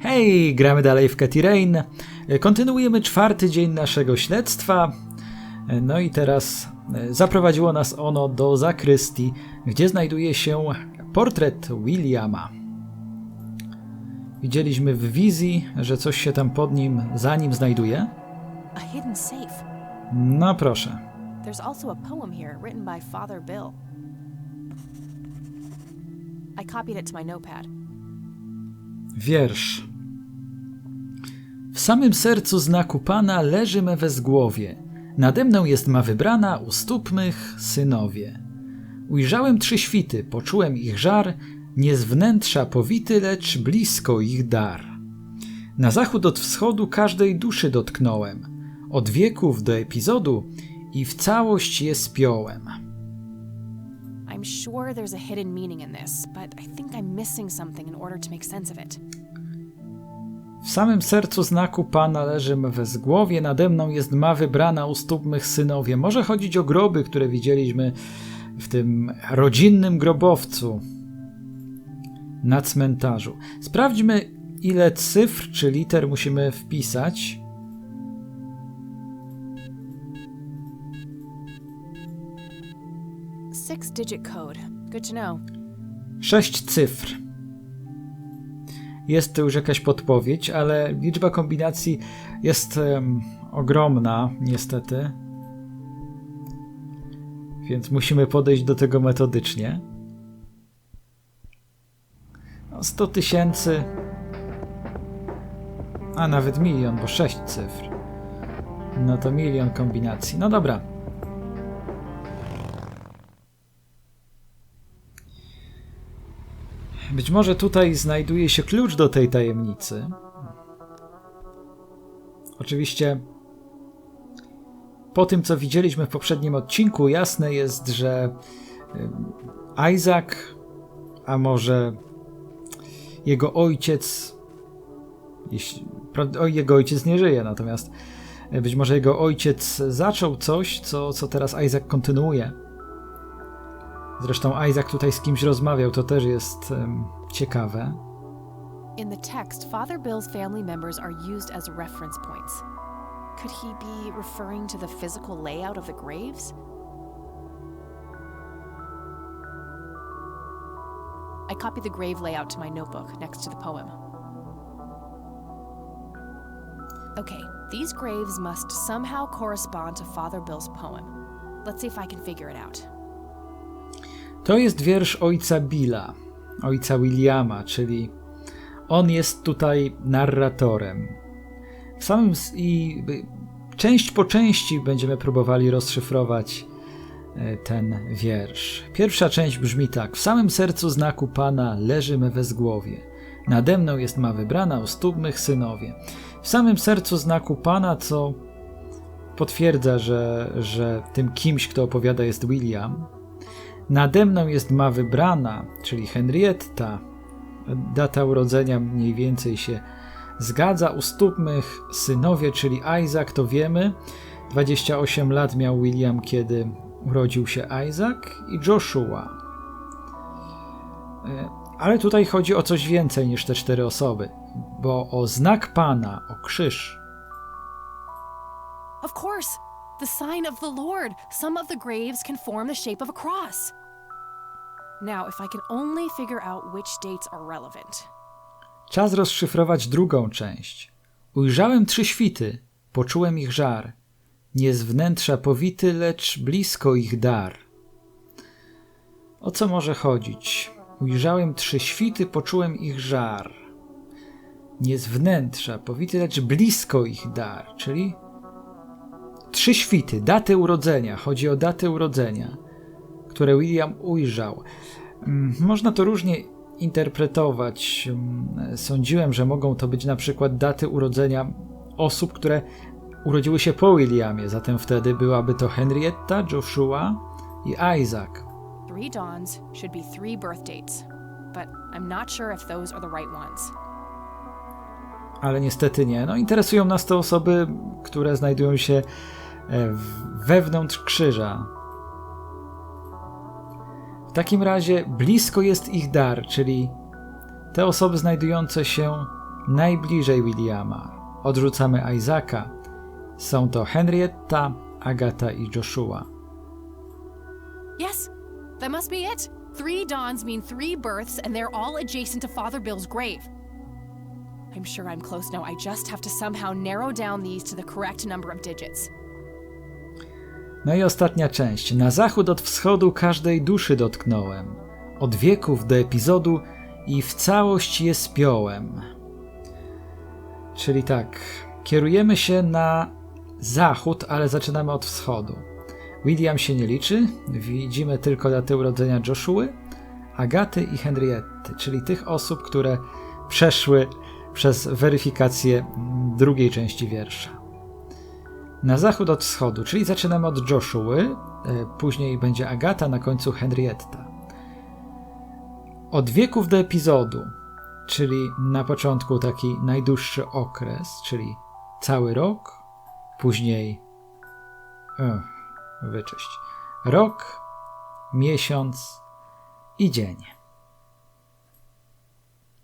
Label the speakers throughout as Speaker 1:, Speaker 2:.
Speaker 1: Hej, gramy dalej w Katy Rain. Kontynuujemy czwarty dzień naszego śledztwa. No i teraz e, zaprowadziło nas ono do zakrystii, gdzie znajduje się portret Williama. Widzieliśmy w wizji, że coś się tam pod nim, za nim znajduje. No proszę.
Speaker 2: There's also a poem here written by Father Bill. I copied it to my notepad.
Speaker 1: Wiersz. W samym sercu znaku Pana leży me wezgłowie. Nade mną jest ma wybrana u stóp mych synowie. Ujrzałem trzy świty, poczułem ich żar, nie z wnętrza powity, lecz blisko ich dar. Na zachód od wschodu każdej duszy dotknąłem, od wieków do epizodu i w całość je spiąłem.
Speaker 2: I'm sure there's a hidden meaning in this, but I think I'm missing something in order to make sense of it.
Speaker 1: W samym sercu znaku Pana leży me wezgłowie, nade mną jest ma wybrana u stóp mych synowie. Może chodzić o groby, które widzieliśmy w tym rodzinnym grobowcu na cmentarzu. Sprawdźmy, ile cyfr czy liter musimy wpisać.
Speaker 2: Six digit code. Good to know.
Speaker 1: Sześć cyfr. Jest to już jakaś podpowiedź, ale liczba kombinacji jest em, ogromna, niestety. Więc musimy podejść do tego metodycznie. No, 100 tysięcy, a nawet milion, bo 6 cyfr. No to milion kombinacji. No dobra. Być może tutaj znajduje się klucz do tej tajemnicy. Oczywiście, po tym co widzieliśmy w poprzednim odcinku, jasne jest, że Isaac, a może jego ojciec, jeśli, jego ojciec nie żyje, natomiast y, być może jego ojciec zaczął coś, co, co teraz Isaac kontynuuje. Zresztą Isaac tutaj z kimś rozmawiał, to też jest em, ciekawe.
Speaker 2: In the text, Father Bill's family members are used as reference points. Could he be referring to the physical layout of the graves? I copy the grave layout to my notebook next to the poem. Okay, these graves must somehow correspond to Father Bill's poem. Let's see if I can figure it out.
Speaker 1: To jest wiersz ojca Billa, ojca Williama, czyli on jest tutaj narratorem. W samym i część po części będziemy próbowali rozszyfrować e, ten wiersz. Pierwsza część brzmi tak: W samym sercu znaku Pana leży me wezgłowie. Nade mną jest ma wybrana u stóp mych synowie. W samym sercu znaku Pana, co potwierdza, że, że tym kimś, kto opowiada, jest William. Nade mną jest ma wybrana, czyli Henrietta. Data urodzenia mniej więcej się zgadza. U stóp mych synowie, czyli Isaac, to wiemy. 28 lat miał William, kiedy urodził się Isaac i Joshua. E, Ale tutaj chodzi o coś więcej niż te cztery osoby, bo o znak Pana, o krzyż.
Speaker 2: Of course, the sign of the Lord. Some of the graves can form the shape of a cross. Now, if I can only figure out which dates are relevant.
Speaker 1: Czas rozszyfrować drugą część. Ujrzałem trzy świty, poczułem ich żar. Nie z wnętrza powity, lecz blisko ich dar. O co może chodzić? Ujrzałem trzy świty, poczułem ich żar. Nie z wnętrza powity, lecz blisko ich dar, czyli trzy świty, daty urodzenia. Chodzi o datę urodzenia, które William ujrzał. Mm, Można to różnie interpretować. Mm, Sądziłem, że mogą to być na przykład daty urodzenia osób, które urodziły się po Williamie, zatem wtedy byłaby to Henrietta, Joshua i Isaac.
Speaker 2: Three dawns should be three birth dates, but I'm not sure if those are the right ones.
Speaker 1: Ale niestety nie. No, interesują nas te osoby, które znajdują się wewnątrz krzyża. W takim razie blisko jest ich dar, czyli te osoby znajdujące się najbliżej Williama. Odrzucamy Isaaca. Są to Henrietta, Agata i Joshua.
Speaker 2: Yes, that must be it. Three dawns mean three births, and they're all adjacent to Father Bill's grave. I'm sure I'm close now. I just have to somehow narrow down these to the correct number of digits.
Speaker 1: No i ostatnia część. Na zachód od wschodu każdej duszy dotknąłem. Od wieków do epizodu i w całość je spiąłem. Czyli tak, kierujemy się na zachód, ale zaczynamy od wschodu. William się nie liczy, widzimy tylko datę urodzenia Joshuły, Agaty i Henrietty, czyli tych osób, które przeszły przez weryfikację drugiej części wiersza. Na zachód od wschodu, czyli zaczynamy od Joshuły, e, później będzie Agata, na końcu Henrietta. Od wieków do epizodu, czyli na początku taki najdłuższy okres, czyli cały rok, później ech, wyczyść. Rok, miesiąc i dzień.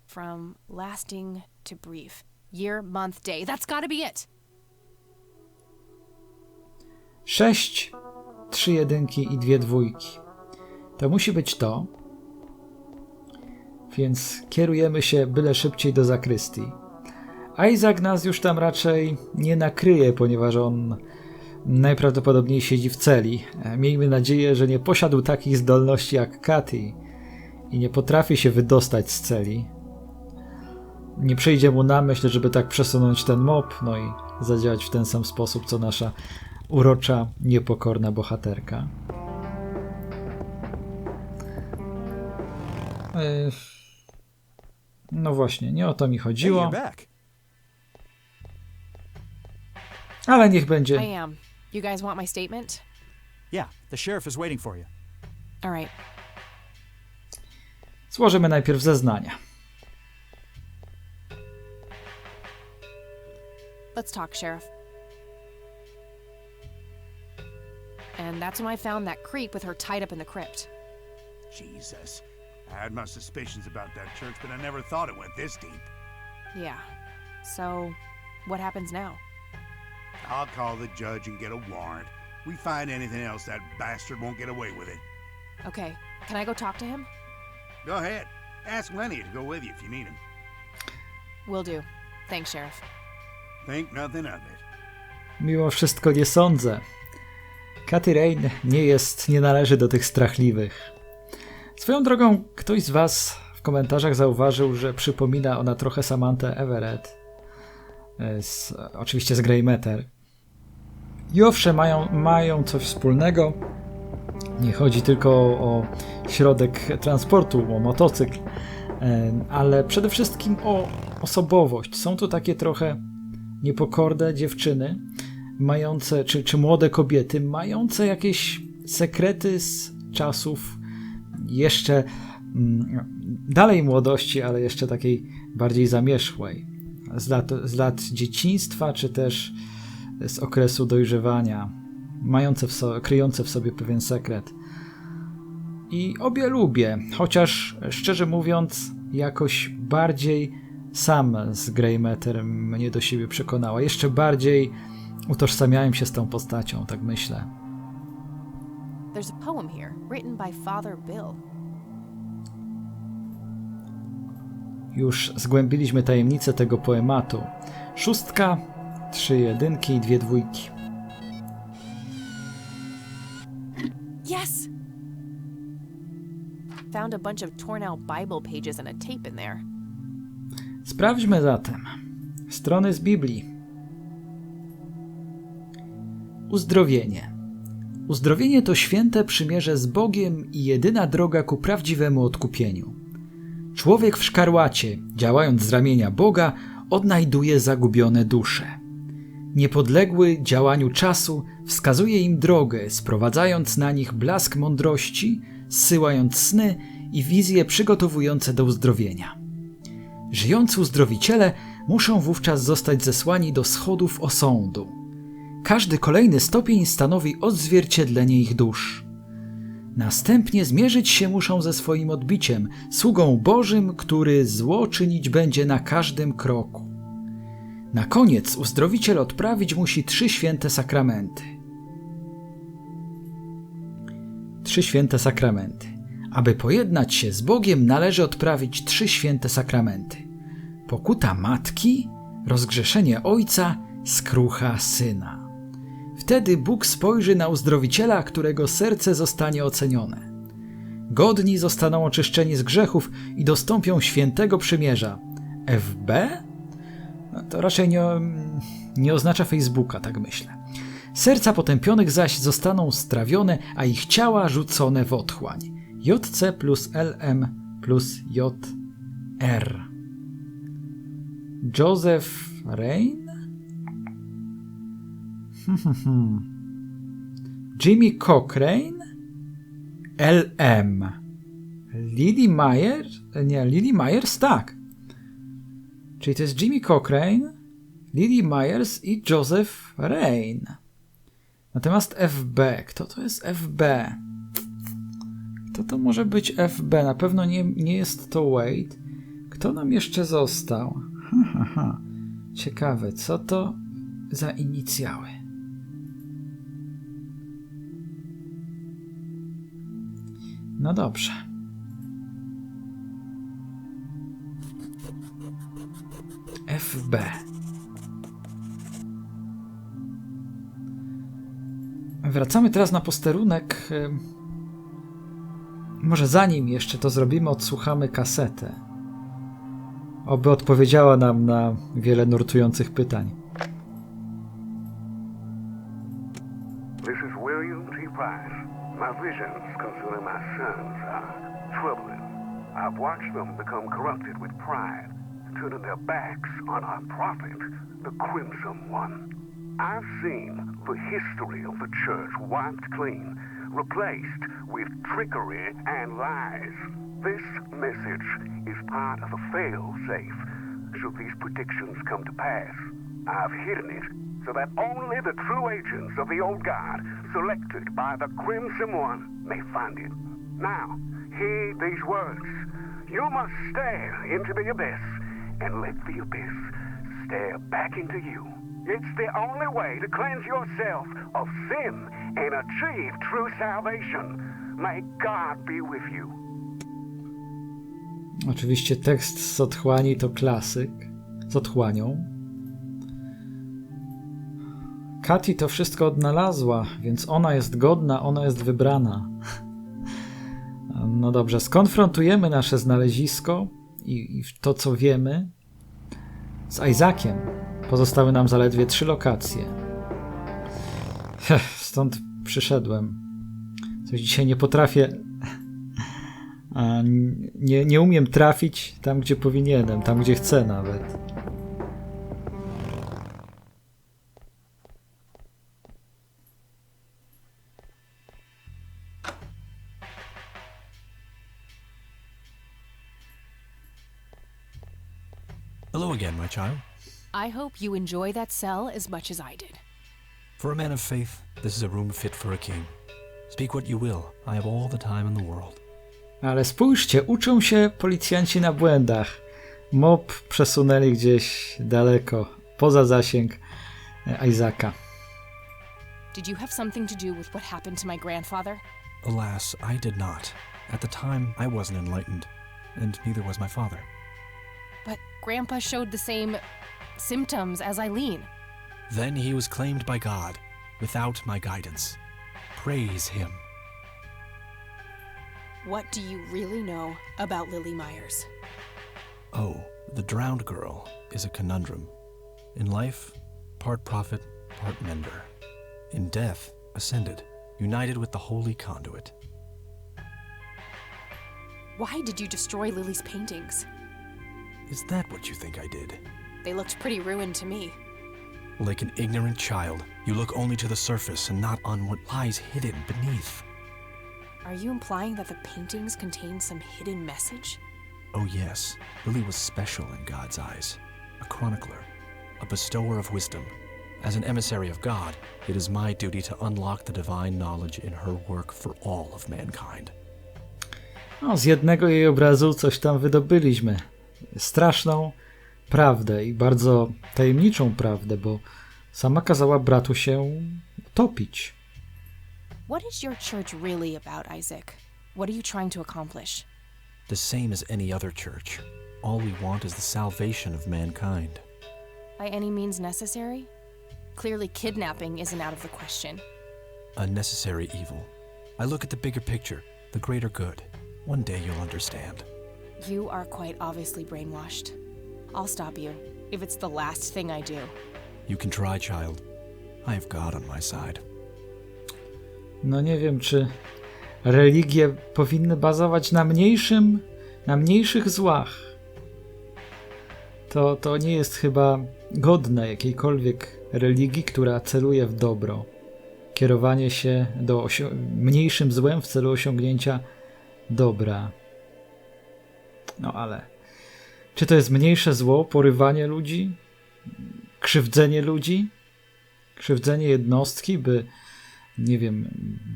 Speaker 2: From lasting to brief. Year, month, day. That's gotta be it.
Speaker 1: Sześć, trzy jedynki i dwie dwójki. To musi być to. Więc kierujemy się byle szybciej do zakrystii. Isaac nas już tam raczej nie nakryje, ponieważ on najprawdopodobniej siedzi w celi. Miejmy nadzieję, że nie posiadł takich zdolności jak Katy i nie potrafi się wydostać z celi. Nie przyjdzie mu na myśl, żeby tak przesunąć ten mop, no i zadziałać w ten sam sposób, co nasza urocza, niepokorna bohaterka. Ech, No właśnie, nie o to mi chodziło, ale niech będzie.
Speaker 2: I am. You guys want my statement?
Speaker 3: Yeah, the sheriff is waiting for you.
Speaker 2: All right.
Speaker 1: Złożymy najpierw zeznania.
Speaker 2: Let's talk, Sheriff. And that's when I found that creep with her tied up in the crypt.
Speaker 4: Jesus. I had my suspicions about that church, but I never thought it went this deep.
Speaker 2: Yeah. So, what happens now?
Speaker 4: I'll call the judge and get a warrant. We find anything else, that bastard won't get away with it.
Speaker 2: Okay, can I go talk to him?
Speaker 4: Go ahead. Ask Lenny to go with you if you need him.
Speaker 2: Will do. Thanks, Sheriff.
Speaker 4: Think nothing of it.
Speaker 1: Mimo wszystko nie sądzę. Katy Rain nie jest, nie należy do tych strachliwych. Swoją drogą, ktoś z Was w komentarzach zauważył, że przypomina ona trochę Samantę Everett. e, Z, oczywiście z Grey Matter. I owszem, mają, mają coś wspólnego. Nie chodzi tylko o, środek transportu, o motocykl, e, ale przede wszystkim o osobowość. Są to takie trochę niepokorne dziewczyny, mające, czy, czy młode kobiety, mające jakieś sekrety z czasów jeszcze mm, dalej młodości, ale jeszcze takiej bardziej zamierzchłej. Z lat, z lat dzieciństwa, czy też z okresu dojrzewania, mające w so, kryjące w sobie pewien sekret. I obie lubię, chociaż szczerze mówiąc, jakoś bardziej sam z Grey Matter mnie do siebie przekonała. Jeszcze bardziej utożsamiałem się z tą postacią, tak myślę.
Speaker 2: There's a poem here, written by Father Bill.
Speaker 1: Już zgłębiliśmy tajemnicę tego poematu. Szóstka, trzy jedynki i dwie dwójki.
Speaker 2: Yes! Found a bunch of torn out Bible pages and a tape in there.
Speaker 1: Sprawdźmy zatem. Strony z Biblii. Uzdrowienie. Uzdrowienie to święte przymierze z Bogiem i jedyna droga ku prawdziwemu odkupieniu. Człowiek w szkarłacie, działając z ramienia Boga, odnajduje zagubione dusze. Niepodległy działaniu czasu wskazuje im drogę, sprowadzając na nich blask mądrości, zsyłając sny i wizje przygotowujące do uzdrowienia. Żyjący uzdrowiciele muszą wówczas zostać zesłani do schodów osądu. Każdy kolejny stopień stanowi odzwierciedlenie ich dusz. Następnie zmierzyć się muszą ze swoim odbiciem, sługą Bożym, który zło czynić będzie na każdym kroku. Na koniec uzdrowiciel odprawić musi trzy święte sakramenty. Trzy święte sakramenty. Aby pojednać się z Bogiem, należy odprawić trzy święte sakramenty: pokuta matki, rozgrzeszenie ojca, skrucha syna. Wtedy Bóg spojrzy na uzdrowiciela, którego serce zostanie ocenione. Godni zostaną oczyszczeni z grzechów i dostąpią świętego przymierza. FB? No to raczej nie, nie oznacza Facebooka, tak myślę. Serca potępionych zaś zostaną strawione, a ich ciała rzucone w otchłań. JC plus LM plus JR. Joseph Rain? Jimmy Cochrane? LM. Lily Meyer? Nie, Lily Myers? Tak. Czyli to jest Jimmy Cochrane, Lily Myers i Joseph Rain. Natomiast FB. Kto to jest FB? Kto to może być FB? Na pewno nie, nie jest to Wade. Kto nam jeszcze został? Ha, ha, ha. Ciekawe, co to za inicjały? No dobrze. FB. Wracamy teraz na posterunek. Może zanim jeszcze to zrobimy, odsłuchamy kasetę. Oby odpowiedziała nam na wiele nurtujących pytań.
Speaker 5: This is William T. Price. My visions concerning my sons uh, are troubling. I've watched them become corrupted with pride, turning their backs on our prophet, the Crimson One. I've seen the history of the church wiped clean, replaced with trickery and lies. This message is part of a fail-safe should these predictions come to pass. I've hidden it so that only the true agents of the old God, selected by the Crimson One, may find it. Now, heed these words. You must stare into the abyss and let the abyss stare back into you. It's the only way to cleanse yourself of sin and achieve true salvation. May God be with you.
Speaker 1: Oczywiście tekst z otchłani to klasyk. Z otchłanią. Kati to wszystko odnalazła, więc ona jest godna, ona jest wybrana. No dobrze, skonfrontujemy nasze znalezisko i, i to, co wiemy, z Isaaciem. Pozostały nam zaledwie trzy lokacje. Heh, Stąd przyszedłem. Coś dzisiaj nie potrafię. Nie, nie umiem trafić tam, gdzie powinienem, tam, gdzie chcę nawet.
Speaker 3: Again, my child.
Speaker 2: I hope you enjoy that cell as much as I did.
Speaker 3: For a man of faith, this is a room fit for a king. Speak what you will, I have all the time in the world.
Speaker 1: Ale spójrzcie, uczą się policjanci na błędach. Mob przesunęli gdzieś daleko, poza zasięg Isaaca.
Speaker 2: Did you have something to do with what happened to my grandfather?
Speaker 3: Alas, I did not. At the time, I wasn't enlightened, and neither was my father.
Speaker 2: But Grandpa showed the same symptoms as Eileen.
Speaker 3: Then he was claimed by God, without my guidance. Praise him.
Speaker 2: What do you really know about Lily Myers?
Speaker 3: Oh, the drowned girl is a conundrum. In life, part prophet, part mender. In death, ascended, united with the holy conduit.
Speaker 2: Why did you destroy Lily's paintings?
Speaker 3: Is that what you think I did?
Speaker 2: They looked pretty ruined to me.
Speaker 3: Like an ignorant child, you look only to the surface and not on what lies hidden beneath.
Speaker 2: Are you implying that the paintings contain some hidden message?
Speaker 3: Oh, yes, Lily was special in God's eyes. A chronicler, a bestower of wisdom, As an emissary of God, it is my duty to unlock the divine knowledge in her work for all of mankind.
Speaker 1: No, z jednego jej obrazu coś tam wydobyliśmy. Straszną prawdę i bardzo tajemniczą prawdę, bo sama kazała bratu się topić.
Speaker 2: What is your church really about, Isaac? What are you trying to accomplish?
Speaker 3: The same as any other church. All we want is the salvation of mankind.
Speaker 2: By any means necessary? Clearly, kidnapping isn't out of the question.
Speaker 3: A necessary evil. I look at the bigger picture, the greater good. One day you'll understand.
Speaker 2: You are quite obviously brainwashed. I'll stop you if it's the last thing I do.
Speaker 3: You can try, child. I have God on my side.
Speaker 1: No nie wiem, czy religie powinny bazować na mniejszym, na mniejszych złach. To, to nie jest chyba godne jakiejkolwiek religii, która celuje w dobro. Kierowanie się do osio- mniejszym złem w celu osiągnięcia dobra. No ale czy to jest mniejsze zło, porywanie ludzi, krzywdzenie ludzi, krzywdzenie jednostki, by nie wiem,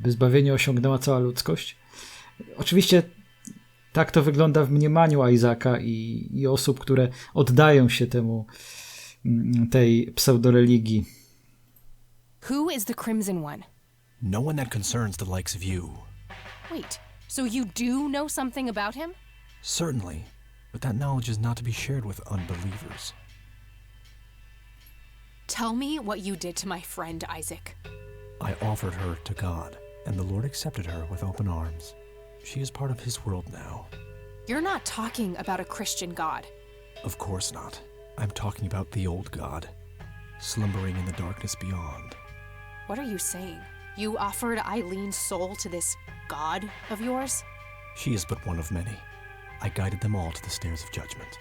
Speaker 1: by zbawienie osiągnęła cała ludzkość. Oczywiście tak to wygląda w mniemaniu Izaka i, i osób, które oddają się temu, mm, tej pseudoreligii.
Speaker 2: Who is the Crimson One?
Speaker 3: No one that concerns the likes of you.
Speaker 2: Wait, so you do know something about him?
Speaker 3: Certainly, but that knowledge is not to be shared with unbelievers.
Speaker 2: Tell me what you did to my friend Isaac.
Speaker 3: I offered her to God, and the Lord accepted her with open arms. She is part of His world now.
Speaker 2: You're not talking about a Christian God.
Speaker 3: Of course not. I'm talking about the old God, slumbering in the darkness beyond.
Speaker 2: What are you saying? You offered Eileen's soul to this God of yours?
Speaker 3: She is but one of many. I guided them all to the stairs of judgment.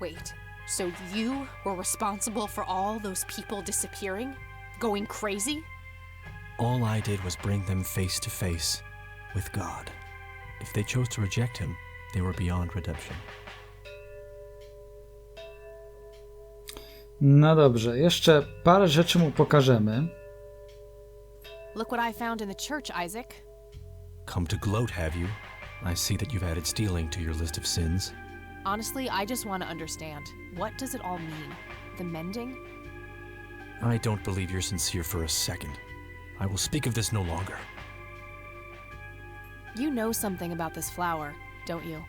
Speaker 2: Wait, so you were responsible for all those people disappearing? Going crazy?
Speaker 3: All I did was bring them face to face with God. If they chose to reject Him, they were beyond redemption.
Speaker 1: No dobrze, jeszcze parę rzeczy mu pokażemy.
Speaker 2: Look what I found in the church, Isaac.
Speaker 3: Come to gloat, have you? I see that you've added stealing to your list of sins.
Speaker 2: Honestly, I just want to understand. What does it all mean? The mending?
Speaker 3: I don't believe you're sincere for a second. I will speak of this no longer.
Speaker 2: You know something about this flower, don't you?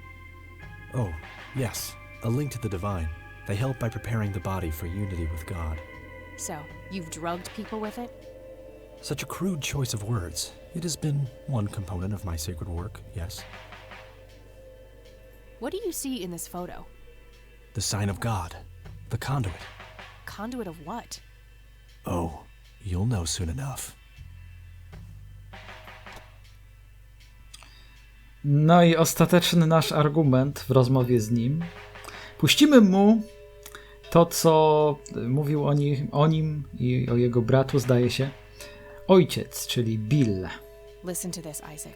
Speaker 3: Oh, yes, a link to the divine. They help by preparing the body for unity with God.
Speaker 2: So, you've drugged people with it?
Speaker 3: Such a crude choice of words. It has been one component of my sacred work, yes.
Speaker 2: What do you see in this photo?
Speaker 3: The sign of God, the conduit.
Speaker 2: Conduit of what?
Speaker 3: Oh, you'll know soon enough.
Speaker 1: No i ostateczny nasz argument w rozmowie z nim. Puścimy mu to, co mówił o nim, o nim i o jego bratu, zdaje się, ojciec, czyli Bill.
Speaker 2: Listen to this, Isaac.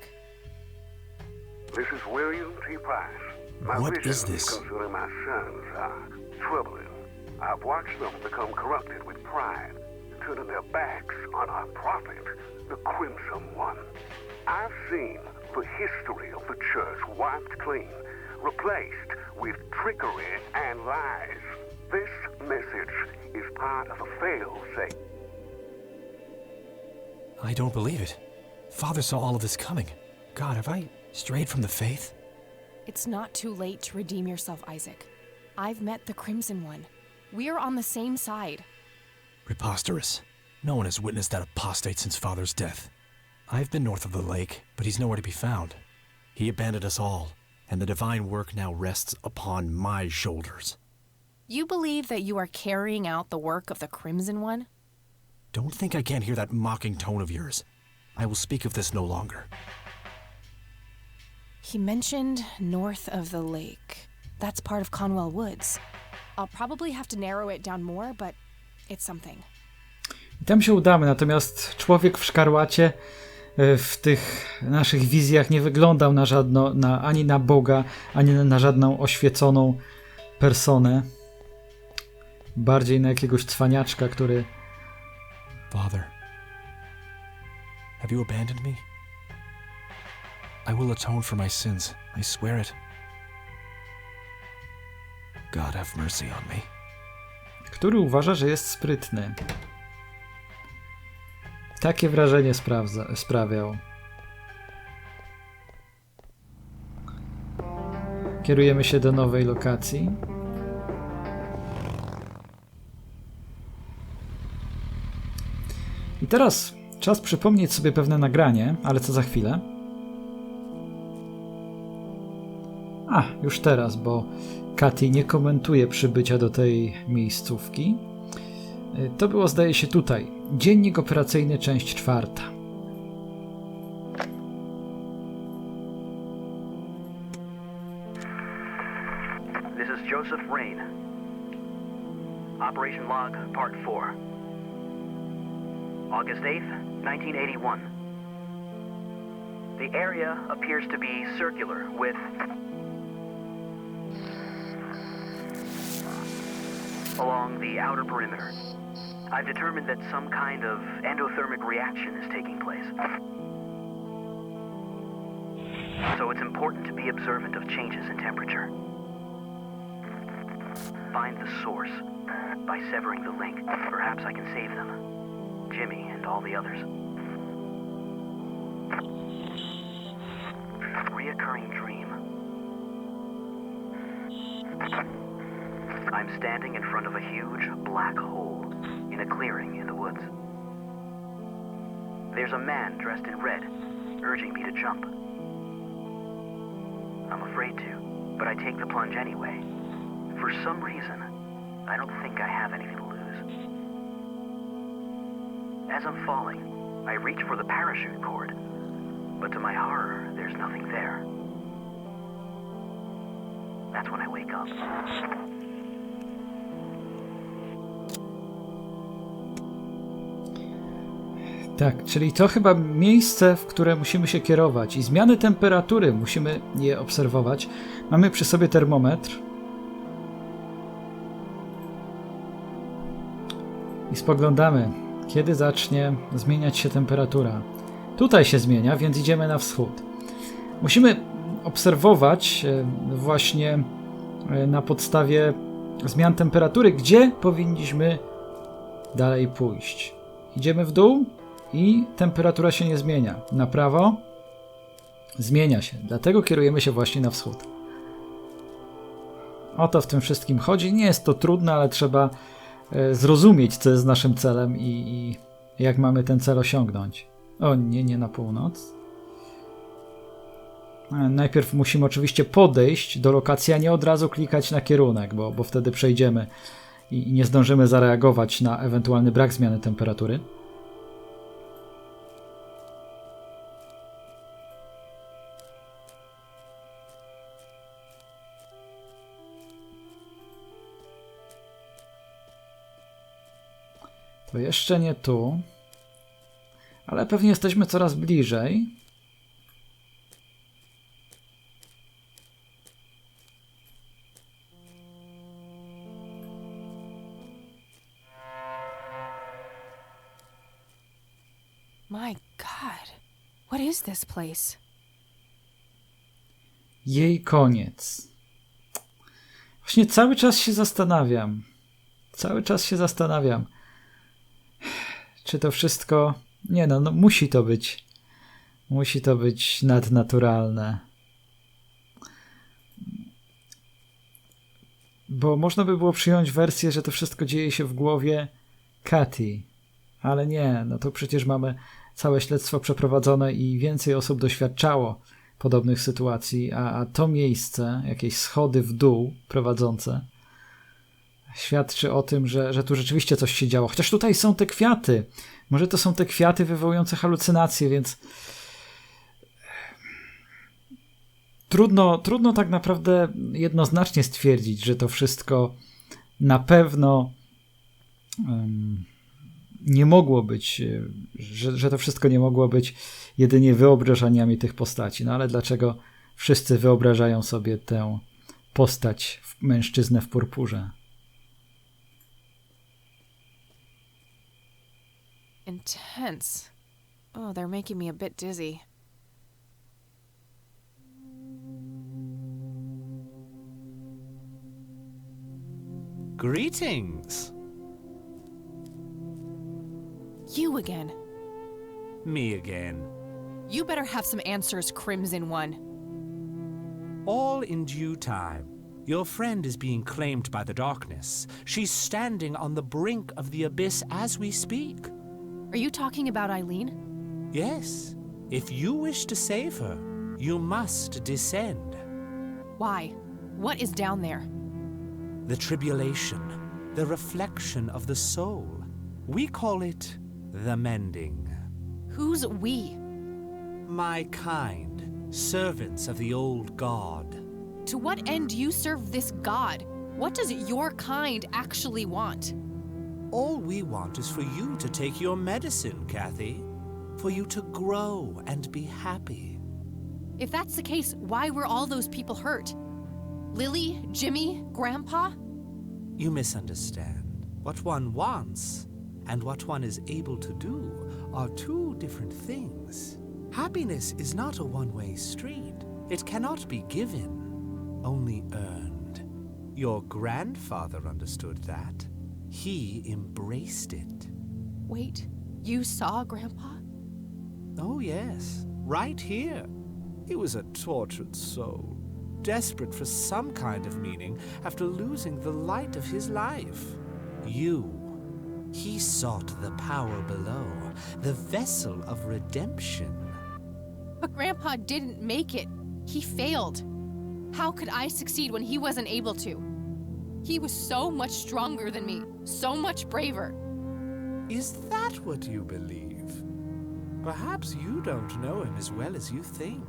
Speaker 5: This is William T. Price. My
Speaker 3: What
Speaker 5: visions
Speaker 3: is this?
Speaker 5: concerning my sons are troubling. I've watched them become corrupted with pride, turning their backs on our prophet, the Crimson One. I've seen the history of the church wiped clean, replaced with trickery and lies. This message is part of a fail-safe.
Speaker 3: I don't believe it. Father saw all of this coming. God, have I strayed from the faith?
Speaker 2: It's not too late to redeem yourself, Isaac. I've met the Crimson One. We're on the same side.
Speaker 3: Preposterous. No one has witnessed that apostate since Father's death. I've been north of the lake, but he's nowhere to be found. He abandoned us all, and the divine work now rests upon my shoulders.
Speaker 2: You believe that you are carrying out the work of the Crimson One?
Speaker 3: Don't think I can't hear that mocking tone of yours. I will speak of this no longer.
Speaker 2: He mentioned north of the lake. That's part of Conwell Woods. I'll probably have to narrow it down more, but it's something.
Speaker 1: I tam się udamy, natomiast człowiek w szkarłacie e, w tych naszych wizjach nie wyglądał na żadno, na, ani na Boga, ani na, na żadną oświeconą personę. Bardziej na jakiegoś cwaniaczka, który
Speaker 3: Father, have you abandoned me? I will atone for my sins. I swear it. God have mercy on me.
Speaker 1: Który uważa, że jest sprytny. Takie wrażenie sprawdza, sprawiał. Kierujemy się do nowej lokacji. Teraz czas przypomnieć sobie pewne nagranie, ale co za chwilę. A, już teraz, bo Katy nie komentuje przybycia do tej miejscówki. Y, To było, zdaje się, tutaj. Dziennik operacyjny, część czwarta.
Speaker 6: This is Joseph Rain. Operation Log, Part 4. August 8th, 1981. The area appears to be circular with. along the outer perimeter. I've determined that some kind of endothermic reaction is taking place. So it's important to be observant of changes in temperature. Find the source by severing the link. Perhaps I can save them. Jimmy and all the others. Reoccurring dream. I'm standing in front of a huge black hole in a clearing in the woods. There's a man dressed in red, urging me to jump. I'm afraid to, but I take the plunge anyway. For some reason, I don't think I have anything. As I'm falling, I reach for the parachute cord, but to my horror, there's nothing there. That's when I wake up.
Speaker 1: Tak, czyli to chyba miejsce, w które musimy się kierować i zmiany temperatury musimy je obserwować. Mamy przy sobie termometr. I spoglądamy, kiedy zacznie zmieniać się temperatura. Tutaj się zmienia, więc idziemy na wschód. Musimy obserwować e, właśnie e, na podstawie zmian temperatury, gdzie powinniśmy dalej pójść. Idziemy w dół i temperatura się nie zmienia. Na prawo zmienia się, dlatego kierujemy się właśnie na wschód. O to w tym wszystkim chodzi. Nie jest to trudne, ale trzeba zrozumieć, co jest naszym celem i, i jak mamy ten cel osiągnąć. O nie, nie na północ. E, Najpierw musimy oczywiście podejść do lokacji, a nie od razu klikać na kierunek, bo, bo wtedy przejdziemy i nie zdążymy zareagować na ewentualny brak zmiany temperatury. Jeszcze nie tu, ale pewnie jesteśmy coraz bliżej.
Speaker 2: My god. What is this place?
Speaker 1: Jej koniec. Właśnie cały czas się zastanawiam. Cały czas się zastanawiam. Czy to wszystko. Nie no, no musi to być. Musi to być nadnaturalne. Bo można by było przyjąć wersję, że to wszystko dzieje się w głowie Katy. Ale nie, no to przecież mamy całe śledztwo przeprowadzone i więcej osób doświadczało podobnych sytuacji, a, a to miejsce, jakieś schody w dół prowadzące, świadczy o tym, że, że tu rzeczywiście coś się działo. Chociaż tutaj są te kwiaty. Może to są te kwiaty wywołujące halucynacje, więc trudno, trudno tak naprawdę jednoznacznie stwierdzić, że to wszystko na pewno um, nie mogło być, e, że, że to wszystko nie mogło być jedynie wyobrażeniami tych postaci. No ale dlaczego wszyscy wyobrażają sobie tę postać, mężczyznę w purpurze?
Speaker 2: Intense. Oh, they're making me a bit dizzy.
Speaker 7: Greetings.
Speaker 2: You again.
Speaker 7: Me again.
Speaker 2: You better have some answers, Crimson One.
Speaker 7: All in due time. Your friend is being claimed by the darkness. She's standing on the brink of the abyss as we speak.
Speaker 2: Are you talking about Eileen?
Speaker 7: Yes, if you wish to save her, you must descend.
Speaker 2: Why? What is down there?
Speaker 7: The tribulation, the reflection of the soul. We call it the mending.
Speaker 2: Who's we?
Speaker 7: My kind, servants of the old god.
Speaker 2: To what end do you serve this god? What does your kind actually want?
Speaker 7: All we want is for you to take your medicine, Kathy. For you to grow and be happy.
Speaker 2: If that's the case, why were all those people hurt? Lily, Jimmy, Grandpa?
Speaker 7: You misunderstand. What one wants and what one is able to do are two different things. Happiness is not a one way street, it cannot be given, only earned. Your grandfather understood that. He embraced it.
Speaker 2: Wait, you saw Grandpa?
Speaker 7: Oh, yes, right here. He was a tortured soul, desperate for some kind of meaning after losing the light of his life. You. He sought the power below, the vessel of redemption.
Speaker 2: But Grandpa didn't make it. He failed. How could I succeed when he wasn't able to? He was so much stronger than me, so much braver.
Speaker 7: Is that what you believe? Perhaps you don't know him as well as you think.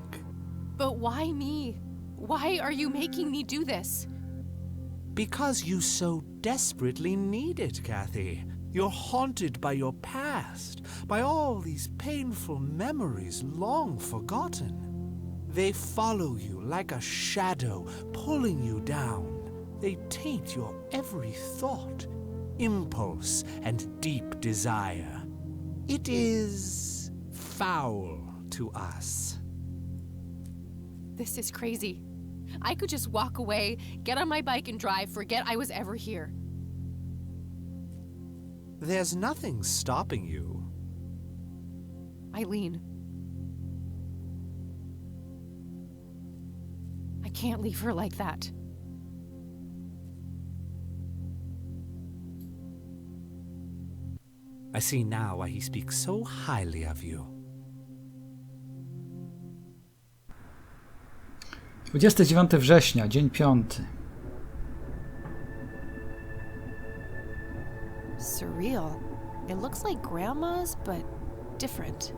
Speaker 2: But why me? Why are you making me do this?
Speaker 7: Because you so desperately need it, Kathy. You're haunted by your past, by all these painful memories long forgotten. They follow you like a shadow, pulling you down. They taint your every thought, impulse, and deep desire. It is foul to us.
Speaker 2: This is crazy. I could just walk away, get on my bike and drive, forget I was ever here.
Speaker 7: There's nothing stopping you.
Speaker 2: Eileen. I can't leave her like that.
Speaker 7: I see now why he speaks so highly of you.
Speaker 1: 29 września, dzień piąty.
Speaker 2: Surreal. It looks like Grandma's, but different.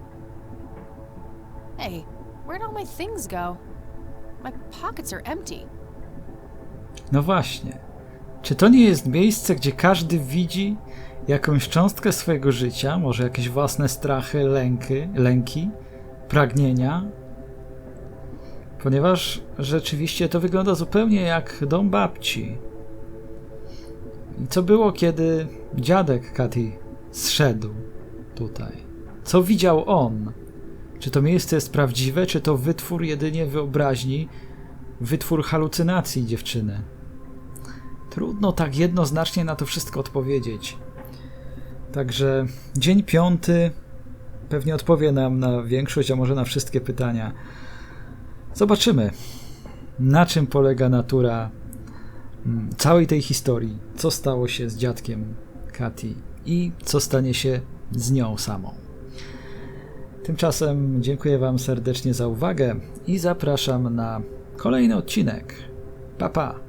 Speaker 2: Hey, where'd all my things go? My pockets are empty.
Speaker 1: No właśnie. Czy to nie jest miejsce, gdzie każdy widzi jakąś cząstkę swojego życia, może jakieś własne strachy, lęky, lęki, pragnienia? Ponieważ rzeczywiście to wygląda zupełnie jak dom babci. I co było, kiedy dziadek Katy zszedł tutaj? Co widział on? Czy to miejsce jest prawdziwe, czy to wytwór jedynie wyobraźni, wytwór halucynacji dziewczyny? Trudno tak jednoznacznie na to wszystko odpowiedzieć. Także dzień piąty pewnie odpowie nam na większość, a może na wszystkie pytania. Zobaczymy, na czym polega natura mm, całej tej historii, co stało się z dziadkiem Kati i co stanie się z nią samą. Tymczasem dziękuję Wam serdecznie za uwagę i zapraszam na kolejny odcinek. Pa pa!